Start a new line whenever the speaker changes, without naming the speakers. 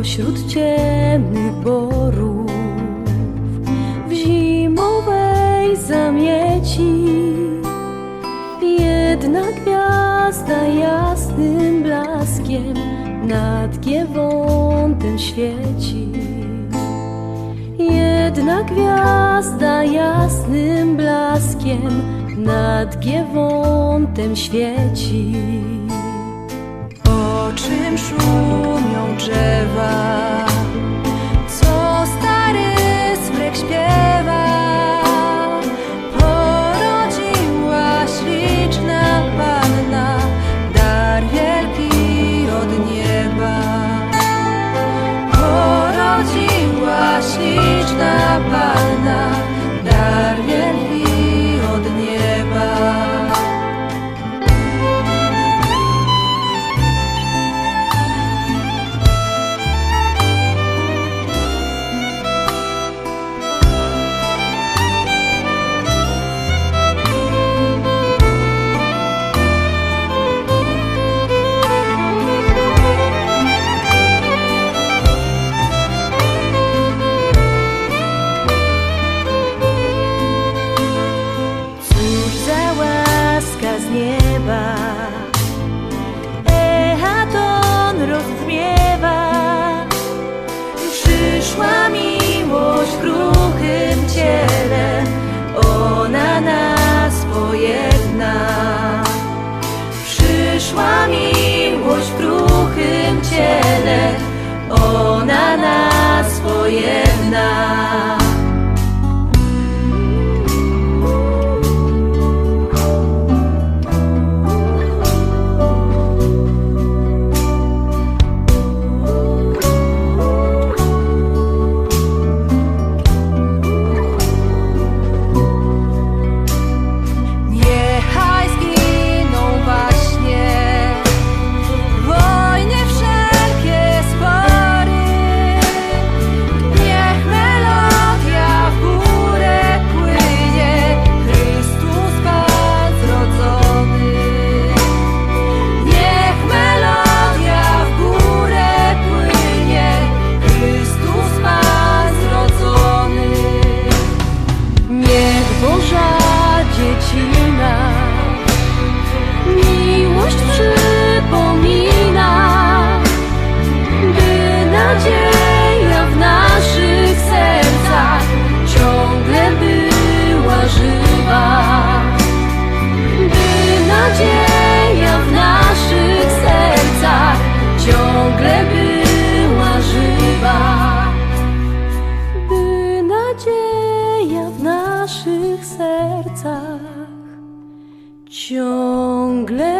Pośród ciemnych borów. W zimowej zamieci Jedna gwiazda jasnym blaskiem Nad Giewątem świeci. Jedna gwiazda jasnym blaskiem Nad Giewątem świeci. O czym szumią drzewa, Przyszła miłość w kruchym ciele. Ona nas pojedna Przyszła miłość w kruchym ciele. Ona nas pojedna naszych sercach ciągle.